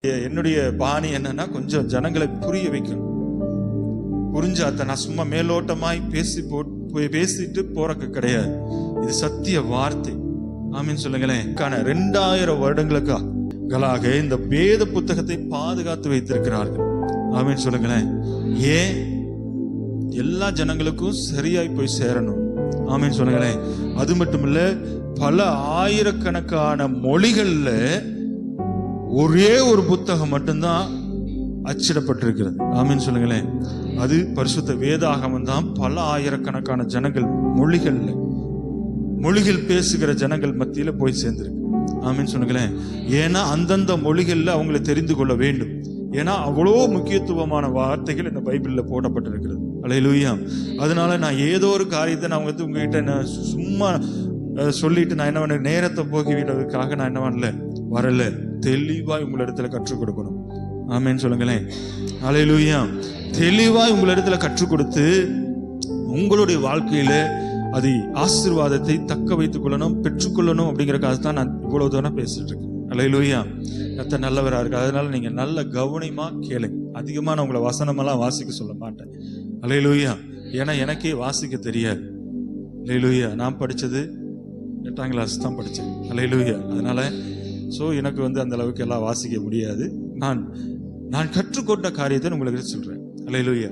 என்னுடைய பாணி என்னன்னா கொஞ்சம் ஜனங்களை புரிய வைக்கணும். புரிஞ்சாத்த நான் சும்மா மேலோட்டமாய் பேசி போ போய் பேசிட்டு போறக்கு கிடையாது. இது சத்திய வார்த்தை. ஆமீன் சொல்லுங்களேன். காண ரெண்டாயிரம் வருடங்களுக்கா களாக இந்த வேத புத்தகத்தை பாதுகாத்து வைத்திருக்கிறார்கள். ஆமீன் சொல்லுங்களேன். ஏன்? எல்லா ஜனங்களுக்கும் சரியாய் போய் சேரணும். ஆமீன் சொல்லுங்களேன். அது மட்டும் இல்ல பல ஆயிரக்கணக்கான மொழிகள்ல ஒரே ஒரு புத்தகம் மட்டும்தான் அச்சிடப்பட்டிருக்கிறது. ஆமீன் சொல்லுங்களேன். அது பரிசுத்த வேதாகமம் தான். பல ஆயிரக்கணக்கான ஜனங்கள் மொழிகள் மொழிகள் பேசுகிற ஜனங்கள் மத்தியில போய் சேர்ந்திருக்கு. ஆமீன் சொல்லுங்களேன். ஏன்னா அந்தந்த மொழிகள்ல அவங்களை தெரிந்து கொள்ள வேண்டும். ஏன்னா அவ்வளோ முக்கியத்துவமான வார்த்தைகள் இந்த பைபிளில் போடப்பட்டிருக்கிறது. அலையிலூயா. அதனால நான் ஏதோ ஒரு காரியத்தை நான் வந்து உங்ககிட்ட நான் சு- சும்மா சொல்லிட்டு நான் என்ன பண்ண நேரத்தை போக்கிவிடுறதுக்காக நான் என்ன பண்ணல வரல. தெளிவாய் உங்களிடத்துல கற்றுக் கொடுக்கணும். ஆமேன்னு சொல்லுங்களேன். அலையிலூயா தெளிவாய் உங்களிடத்துல கற்றுக் கொடுத்து உங்களுடைய வாழ்க்கையில அது ஆசீர்வாதத்தை தக்க வைத்துக் கொள்ளணும் பெற்றுக்கொள்ளணும் அப்படிங்கறக்காக தான் நான் இவ்வளவு தூரம் பேசிட்டு இருக்கேன். அலையிலூயா கத்த நல்லவரா இருக்கு அதனால நீங்க நல்ல கவனமா கேளுங்க அதிகமா நான் உங்களை வசனமெல்லாம் வாசிக்க சொல்ல மாட்டேன். அலையிலூயா ஏன்னா எனக்கே வாசிக்க தெரியாது. அலையிலூயா நான் படிச்சது எட்டாம் கிளாஸ் தான் படித்தேன் அலையிலூயா அதனால ஸோ எனக்கு வந்து அந்த அளவுக்கு எல்லாம் வாசிக்க முடியாது. நான் நான் கற்றுக்கொண்ட காரியத்தை உங்களுக்கு சொல்கிறேன் அலையிலுயா